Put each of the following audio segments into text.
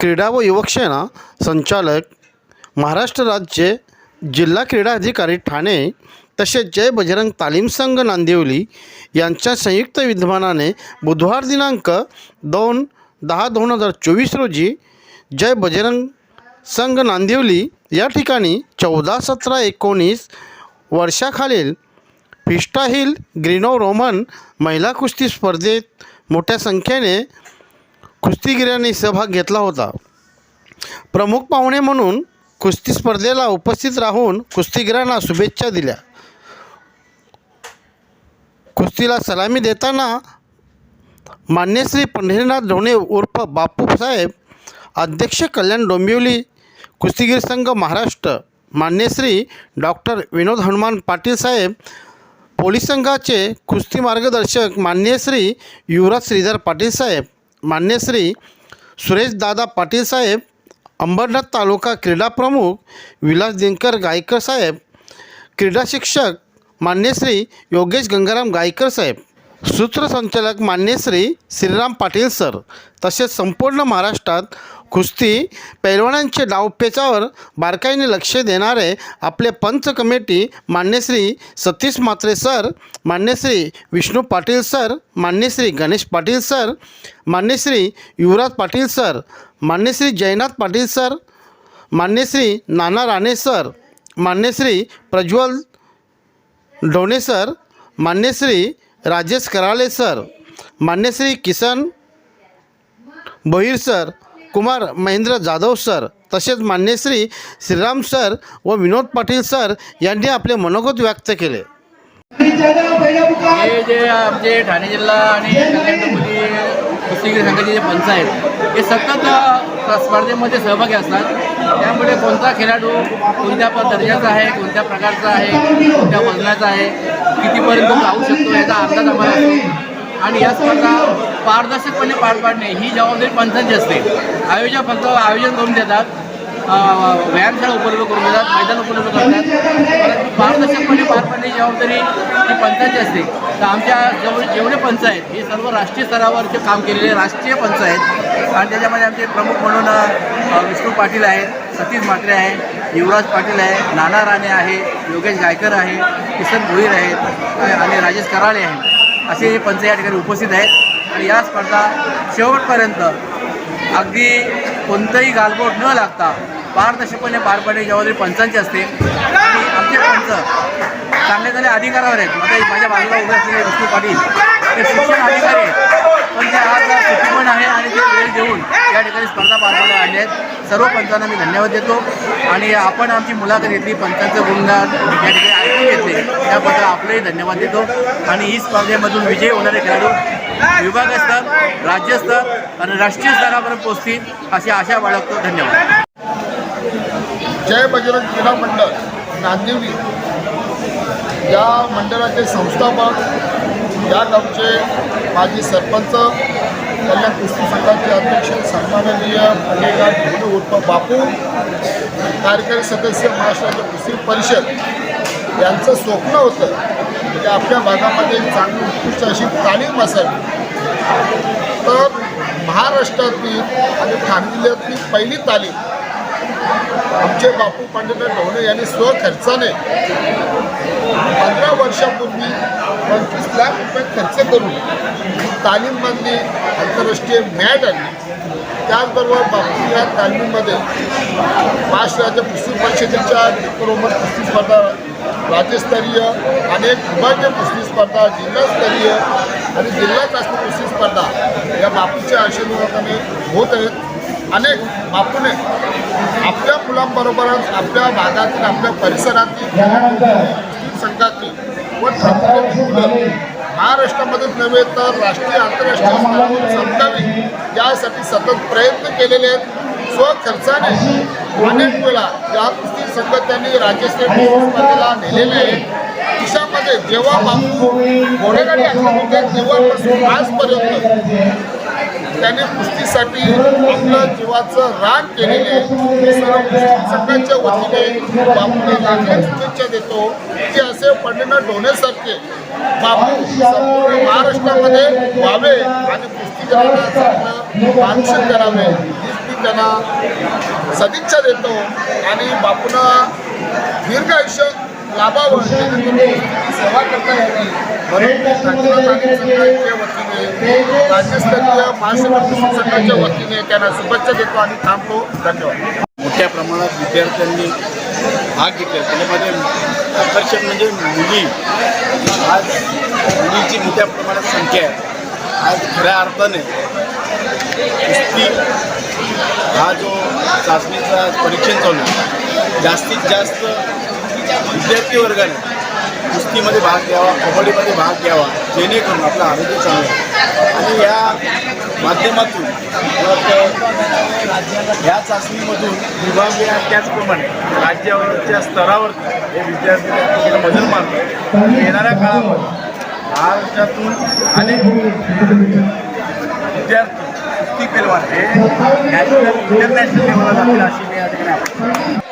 क्रीडा व युवकसेना संचालक महाराष्ट्र राज्य जिल्हा क्रीडा अधिकारी ठाणे तसेच जय बजरंग तालीम संघ नांदिवली यांच्या संयुक्त विद्यमानाने बुधवार दिनांक दोन दहा दोन हजार चोवीस रोजी जय बजरंग संघ नांदिवली या ठिकाणी चौदा सतरा एकोणीस वर्षाखालील फिस्टाहिल ग्रीनो रोमन महिला कुस्ती स्पर्धेत मोठ्या संख्येने कुस्तीगिरांनी सहभाग घेतला होता. प्रमुख पाहुणे म्हणून कुस्ती स्पर्धेला उपस्थित राहून कुस्तीगिरांना शुभेच्छा दिल्या. कुस्तीला सलामी देताना मान्यश्री पंढरीनाथ ढोणे उर्फ बापूसाहेब अध्यक्ष कल्याण डोंबिवली कुस्तीगीर संघ महाराष्ट्र मान्यश्री डॉक्टर विनोद हनुमान पाटील साहेब पोलीस संघाचे कुस्ती मार्गदर्शक मान्यश्री युवराज श्रीधर पाटील साहेब मान्यश्री सुरेशदादा सुरेश दादा पाटील साहेब अंबरनाथ तालुका क्रीडा प्रमुख विलास दिनकर गायकर साहेब क्रीडा शिक्षक मान्यश्री योगेश गंगाराम गायकर साहेब. सूत्रसंचालक मान्य श्री श्रीराम पाटील सर तसेच संपूर्ण महाराष्ट्रात कुस्ती पैलवानांचे डावपेचावर बारकाईने लक्ष देणारे आपले पंच कमिटी मान्यश्री सतीश म्हात्रे सर मान्यश्री विष्णू पाटील सर मान्यश्री गणेश पाटील सर मान्यश्री युवराज पाटील सर मान्यश्री जयनाथ पाटील सर मान्यश्री नाना राणे सर मान्यश्री प्रज्वल ढोणे सर मान्यश्री राजेश कराळे सर मान्यश्री किसन भोईर सर कुमार महेंद्र जाधव सर तसेच मान्यश्री श्रीराम सर व विनोद पाटील सर यांनी आपले मनोगत व्यक्त केले हे जे आमचे ठाणे जिल्हा आणि कुस्तीगीर संघाचे जे पंच आहेत हे सतत स्पर्धेमध्ये सहभागी असतात. त्यामुळे कोणता खेळाडू कोणत्या दर्जाचा आहे कोणत्या प्रकारचा आहे कोणत्या वजनाचा आहे कितीपर्यंत जाऊ शकतो याचा अंदाज आम्हाला असतो. आणि या स्पर्धा पारदर्शकपणे पार पाडणे ही जबाबदारी पंचांची असते. आयोजक फक्त आयोजन करून देतात. व्यायामशाळा उपलब्ध करून देतात मैदान उपलब्ध करतात परंतु पारदर्शकपणे पार पाडण्याची जबाबदारी ही पंचायती असते तर आमच्या जवळ जेवढे पंच आहेत हे सर्व राष्ट्रीय स्तरावरचे काम केलेले राष्ट्रीय पंच आहेत. आणि त्याच्यामध्ये आमचे प्रमुख म्हणून विष्णू पाटील आहेत सतीश म्हात्रे आहे युवराज पाटील आहे नाना राणे आहे योगेश गायकर आहे किसन भोईर आहेत आणि राजेश कराळे आहेत. असे हे पंच या ठिकाणी उपस्थित आहेत. आणि या स्पर्धा शेवटपर्यंत अगदी कोणतंही गालबोट न लागता पारदर्शकपणे पार पडले जबाबदारी पंचांची असते. आणि आमचे पंच चांगले चांगले अधिकारावर आहेत. आता माझ्या बाजूला उभे असलेले विष्णू पाटील. ते शिक्षण अधिकारी आहेत. पण ते आज सुट्टी पण आहे आणि ते वेळ देऊन या ठिकाणी स्पर्धा पार पाडायला आणले आहेत. सर्व पंचांना मी धन्यवाद देतो. आणि आपण आमची मुलाखत घेतली पंचांचं गुणगान या ठिकाणी ऐकून घेतले त्याबद्दल आपलेही धन्यवाद देतो. आणि ही स्पर्धेमधून विजयी होणारे खेळाडू विभागस्तर राज्यस्तर आणि राष्ट्रीय स्तरापर्यंत पोहोचतील अशी आशा बाळगतो. धन्यवाद. जय बजरंग क्रीडा मंडळ नांदिवली. या मंडळाचे संस्थापक या गावचे माजी सरपंच कल्याण कुस्ती संघाचे अध्यक्ष सन्माननीय फटेगा ढोले उर्फ बापू कार्यकारी सदस्य महाराष्ट्राचे कुस्ती परिषद. यांचं स्वप्न होतं की आपल्या भागामध्ये चांगली उत्कृष्ट अशी तालीम असावी. तर महाराष्ट्रातील आणि ठाणे जिल्ह्यातली पहिली तालीम आमचे बापू पांडुरंग ढवणे यांनी स्वखर्चाने पंधरा वर्षापूर्वी पंचवीस लाख रुपये खर्च करून तालीम बांधली आंतरराष्ट्रीय मॅट आणली त्याचबरोबर बापू या तालिमीमध्ये महाराष्ट्र राज्य पुस्तक परिषदेच्या रोमन कुस्ती स्पर्धा राज्यस्तरीय अनेक विभागीय कुस्ती स्पर्धा जिल्हास्तरीय आणि जिल्हा चाचणी कुस्ती स्पर्धा या बापूच्या आशीर्वादाने होत आहेत. अनेक बापूने आपल्या मुलांबरोबरच आपल्या भागातील आपल्या परिसरातील संघातील व महाराष्ट्रामध्येच नव्हे तर राष्ट्रीय आंतरराष्ट्रीय स्तरावर चमकावी यासाठी सतत प्रयत्न केलेले आहेत. स्वखर्चाने अनेक वेळा या कुस्ती संघ त्यांनी राज्यस्तरीय स्पर्धेला नेलेले आहेत. खिशामध्ये जेव्हा बापू घोडेगाडी आक्रमण होते तेव्हापासून आजपर्यंत त्याने कुस्तीसाठी आपलं जीवाचं रान केलेले आहे. हे सर्व कुस्ती वतीने बापूने शुभेच्छा देतो. की असे पंडिना ढोण्यासारखे बापू संपूर्ण महाराष्ट्रामध्ये व्हावे आणि कुस्तीकरांना चांगलं करावे मी त्यांना सदिच्छा देतो. आणि बापूंना दीर्घ आयुष्य लाभावं सेवा करता यावी म्हणून वतीने राज्यस्तरीय संघाच्या वतीने त्यांना शुभेच्छा देतो आणि थांबतो. धन्यवाद. मोठ्या प्रमाणात विद्यार्थ्यांनी भाग घेतला त्याच्यामध्ये आकर्षण म्हणजे मुली. आज मुलीची मोठ्या प्रमाणात संख्या आहे. आज खऱ्या अर्थाने कुस्ती हा जो चाचणीचा परीक्षण चालू आहे जास्तीत जास्त विद्यार्थी वर्गाने कुस्तीमध्ये भाग घ्यावा कबड्डीमध्ये भाग घ्यावा जेणेकरून आपलं आरोग्य चांगलं आणि या माध्यमातून या चाचणीमधून विभागीय त्याचप्रमाणे राज्यावरच्या स्तरावर हे विद्यार्थी मजल मारतात. येणाऱ्या काळामध्ये महाराष्ट्रातून अनेक विद्यार्थी कुस्ती पेलवान हे नॅशनल इंटरनॅशनल लेवलला जातील अशी मी या ठिकाणी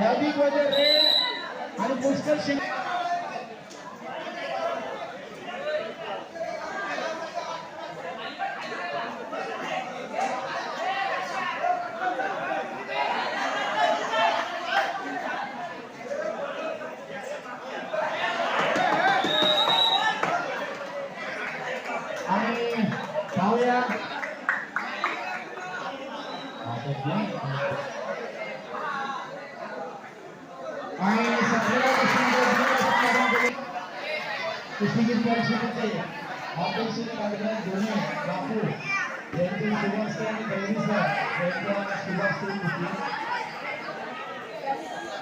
यादीक वजन रेड आणि पुष्कर शिंग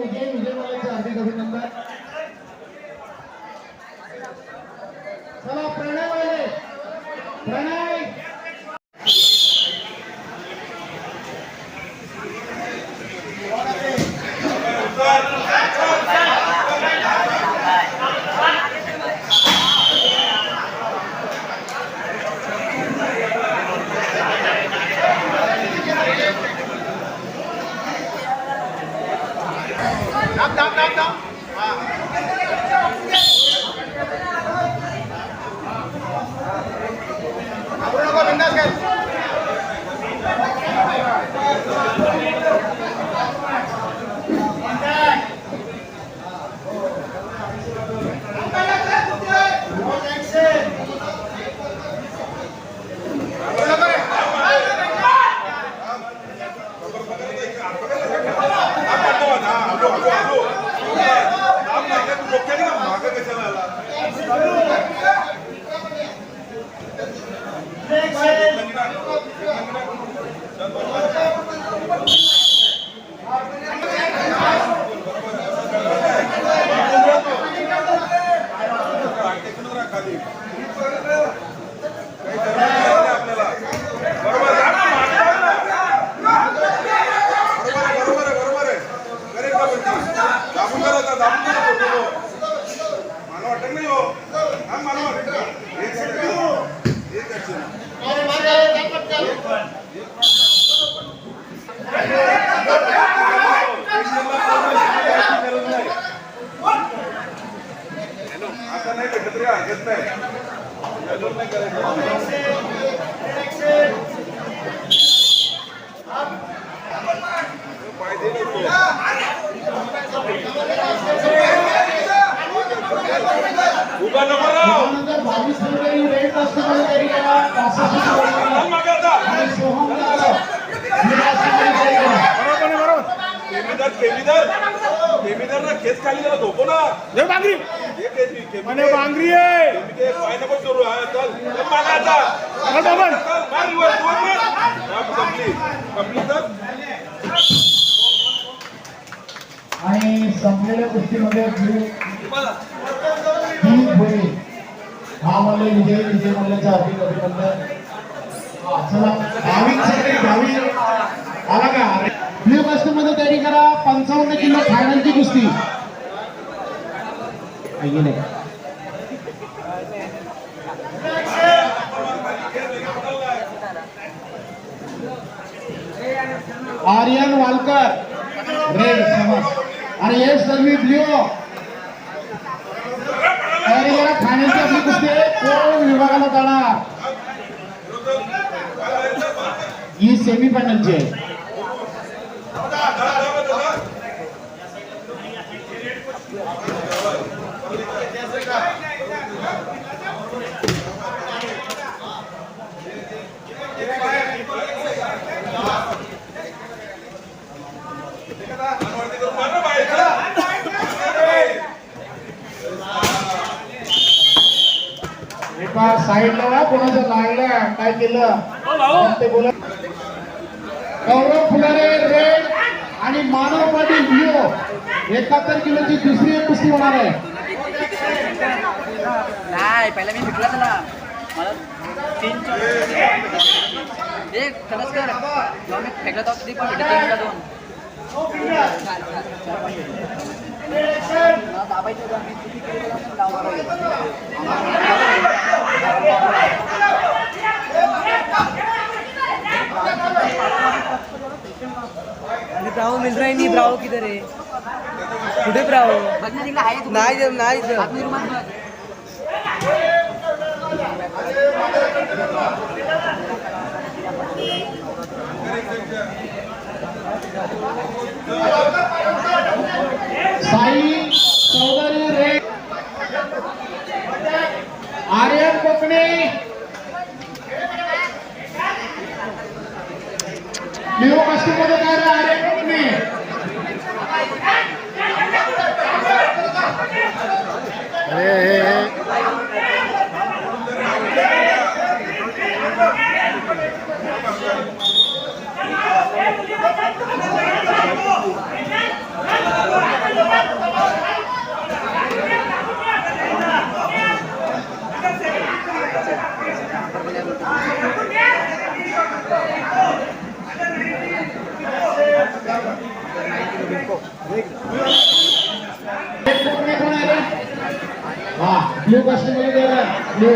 दर्वी आम्हाला विजय विजयवाड्याचे हार्दिक अभिनंदन. संपली तर आणि संपलेल्या होईल हा विजय विजय मल्ल्याच्या अभिनंदन. हा, चला. भाविक सगळे भाविक आला का? ब्ल्यू कस्टममध्ये तयारी करा. पंचावन्न किलो फायनलची कुस्ती. नाही आर्यन वालकर. रेड समज अरे यश सर्वी ब्ल्यू अरे जरा खाण्याची आपली कुस्ती कोण विभागाला जाणार? ही सेमी फायनलची आहे. एका साईडला ना कोणाचं लागलं? काय केलं? ते बोलत गौरव फुलारे रेड आणि मानव पाटील ब्ल्यू एकाहत्तर किलोची दुसरी एक कुस्ती होणार आहे. नाही पहिला मी भेटला त्याला. मला तीन एक खरंच कर. जेव्हा मी फेकला किती पण दोन? मला ब्रावो मिल रहा ही नहीं? ब्रावो किधर है? कुठे ब्रावो। नाही जर नाही जर Thank Sai Chaudhari red Aryan Kokane. Leo मध्ये काय रे आर्यन कोकणे? अरे. हा ब्ल्यू ब्ल्यू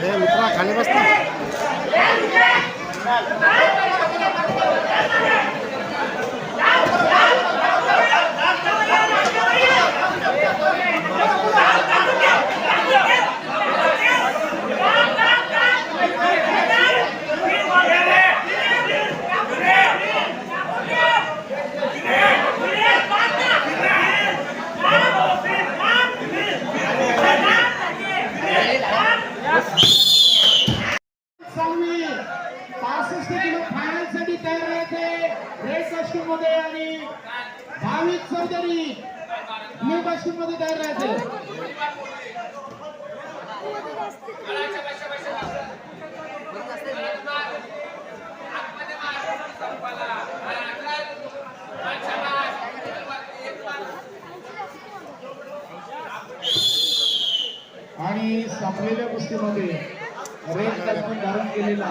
हे मित्रा खाली बसता सांगवी पासष्ट किलो फायनलसाठी तयार राहते रेड कॉस्ट्यूममध्ये आणि भाविक चौधरी ब्ल्यू कॉस्ट्यूममध्ये तयार राहते आणि संपलेल्या कुस्तीमध्ये रेड कॉस्ट्यूम धारण केलेला.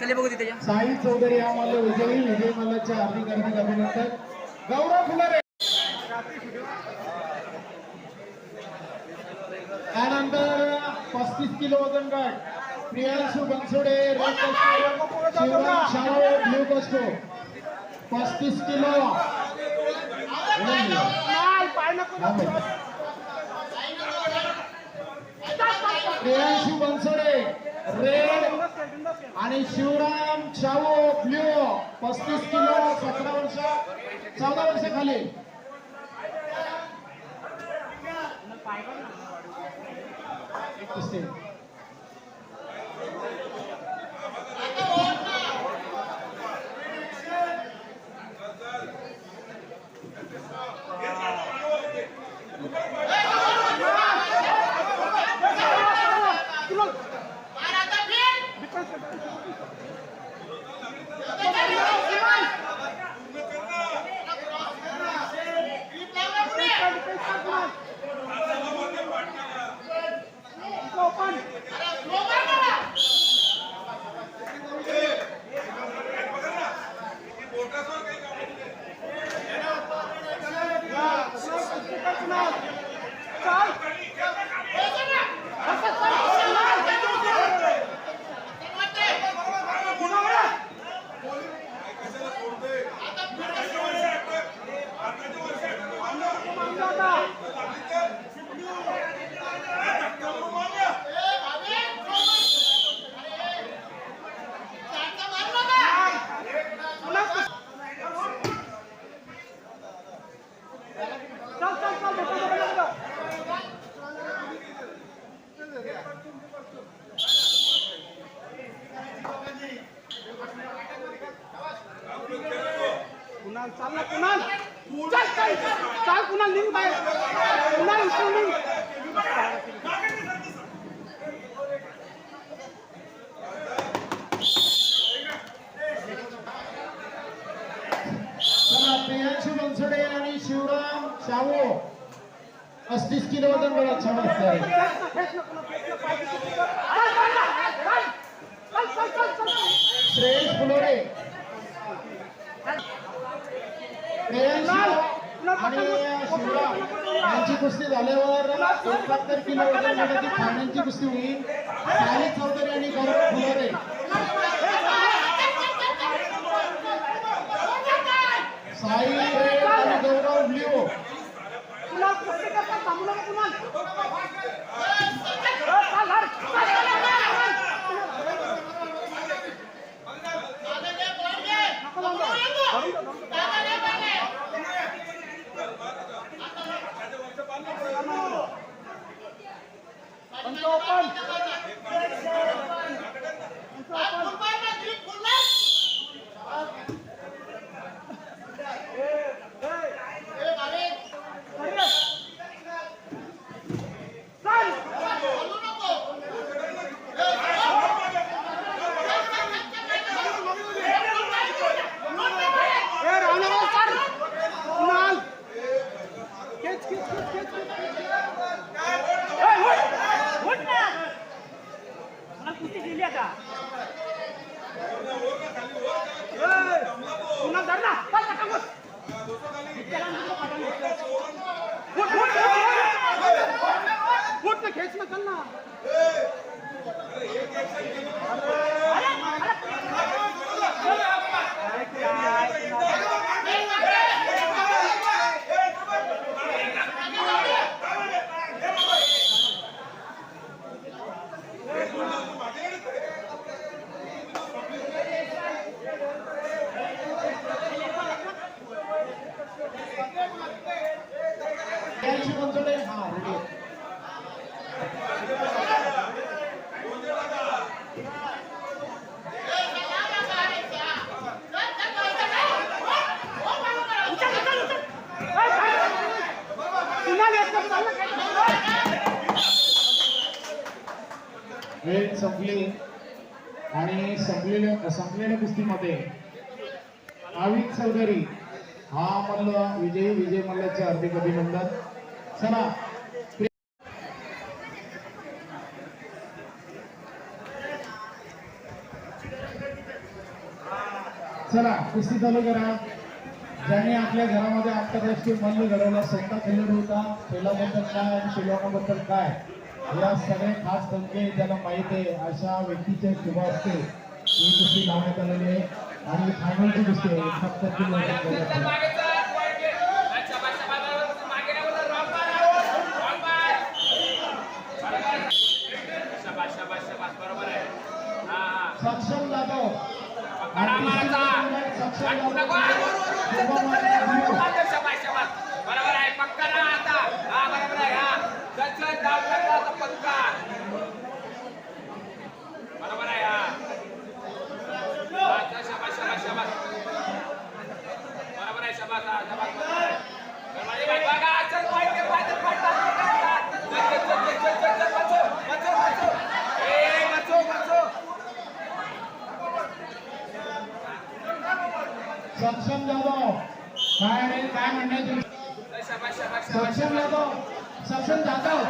चल बघू तिथे या. साई चौधरी हा मला विजयी विजय मल्लाच्या हार्दिक हार्दिक अभिनंदन. गौरव फुलारे त्यानंतर पस्तीस किलो वजन गट प्रियांशु बनसोडे रेड शिवराम शाळे ब्ल्यू कस्टो पस्तीस किलो. प्रियांशु बनसोडे रेड आणि शिवराम शाहू ब्ल्यू पस्तीस किलो सतरा वर्ष चौदा वर्ष खाली. कुस्ती. कुणाल चाल ना कुणाल चाल चाल चाल कुणाल निघ बाहेर कुणाल इथून निघ चला प्रियांशू बनसोडे आणि शिवराम शाहू पस्तीस किलो वजन गटात छान श्रेयस फुलोरे प्रियांशू आणि शिवराम यांची कुस्ती झाल्यावर एकाहत्तर किलो वजन गटाची ठाण्यांची कुस्ती होईल. साई चौधरी आणि गौरव फुलोरे साई रेड आणि गौरव ब्ल्यू कुणाल कुस्ती करता थांबू नका कुणाल चाल हट चाल नको लावू. पंच ओपन ए रावणा भाऊ चाल कुणाल खेच खेच खेच खेच खेच ए, उठ! उठ ना! मला कुस्ती केली आहे का ए, कुणाल धर ना चल नका बस. त्याला नको पाठवून घेतलं. उठ, उठ, उठ. उठ ना, खेच ना चल ना प्रियांशू बनसोडे हा रेडी वेळ संपली आणि संपलेल्या संपलेल्या कुस्तीमध्ये आविद चौधरी हा मल्ल विजयी विजय मल्लाचे हार्दिक अभिनंदन. चला. चला कुस्ती चालू करा. ज्याने आपल्या घरामध्ये आंतरराष्ट्रीय मल्ल घडवला स्वतः खेळत होता खेळाबद्दल काय आणि शिलवानाबद्दल काय? या सगळे खास संख्ये ज्याला माहीत आहे अशा व्यक्तीचे शुभ असते ही कुस्ती लावण्यात आलेली आहे. आणि फायनलची कुस्ती आहे फक्त सक्षम जाधव. बरोबर आहे पक्का ना आता? हा बरोबर आहे हा. सचन दादा पक्का. बरोबर आहे हा. शाबास शाबास शाबास बरोबर आहे शाबास शाबास काय म्हणणं तुम्ही सक्षम यादव सक्षम जाधव.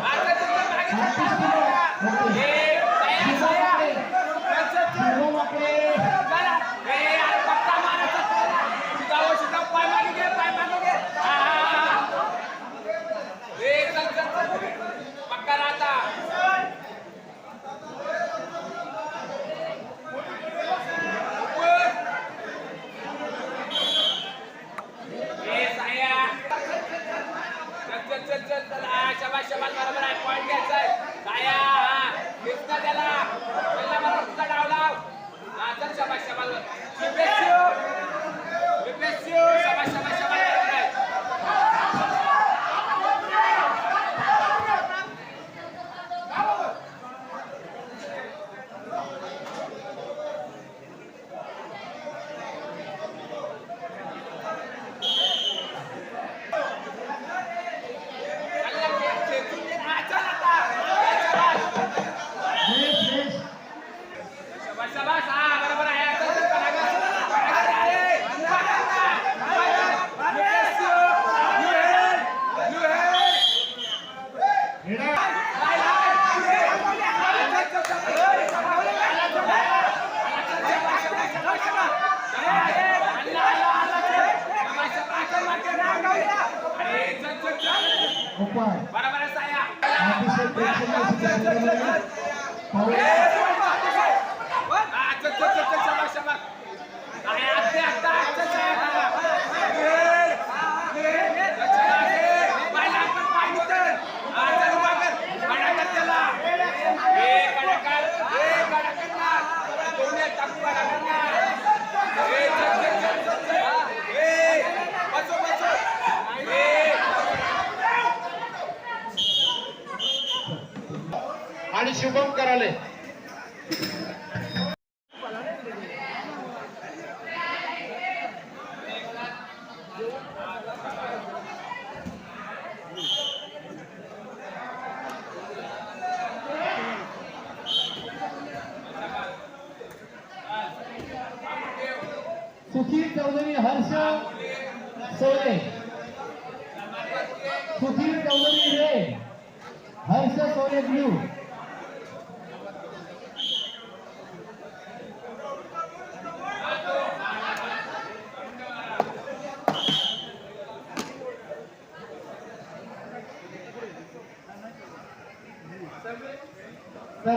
उपाय अतिशय प्रेक्षणीय सुद्धा आणि शुभम कराले. of you.